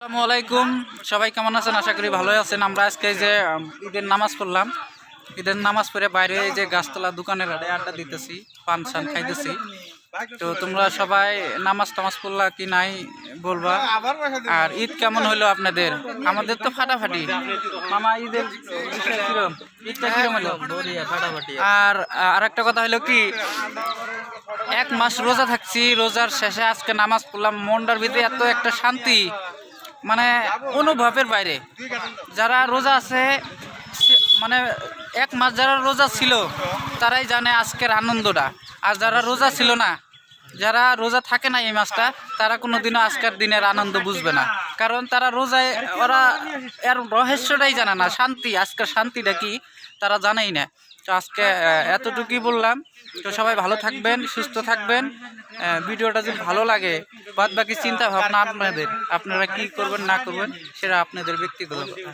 আসসালামু আলাইকুম। সবাই কেমন আছেন? আশা করি ভালোই আছেন। আমরা আজকে যে ঈদের নামাজ পড়লাম। ঈদের নামাজ পড়ে বাইরে যে গাছতলা দোকানের আড়ে আড্ডা দিতেছি পান সান খাইতেছি। তো তোমরা সবাই নামাজ টামাজ পড়লা কি নাই বলবা? আর ঈদ কেমন হলো আপনাদের? আমাদের তো ফাটাফাটি। মামা ঈদের ঈদটা কিরম হলো আর আর একটা কথা হলো কি এক মাস রোজা থাকছি রোজার শেষে আজকে নামাজ পড়লাম। মনটার ভিতরে এত একটা শান্তি। মানে অনুভবের বাইরে। যারা রোজা আছে মানে এক মাস যারা রোজা ছিল, তারাই জানে আজকের আনন্দটা। আর যারা রোজা ছিল না যারা রোজা থাকে না এই মাসটা, তারা কোনোদিনও আজকের দিনের আনন্দ বুঝবে না। কারণ তারা রোজায়, ওরা এর রহস্যটাই জানে না, শান্তি, আজকের শান্তিটা কি, তারা জানেই না। তো আজকে এতটুকুই বললাম। তো সবাই ভালো থাকবেন, সুস্থ থাকবেন। ভিডিওটা যদি ভালো লাগে বাদ বাকি চিন্তা ভাবনা আপনাদের, আপনারা কি করবেন, না করবেন, সেটা আপনাদের ব্যক্তিগত কথা।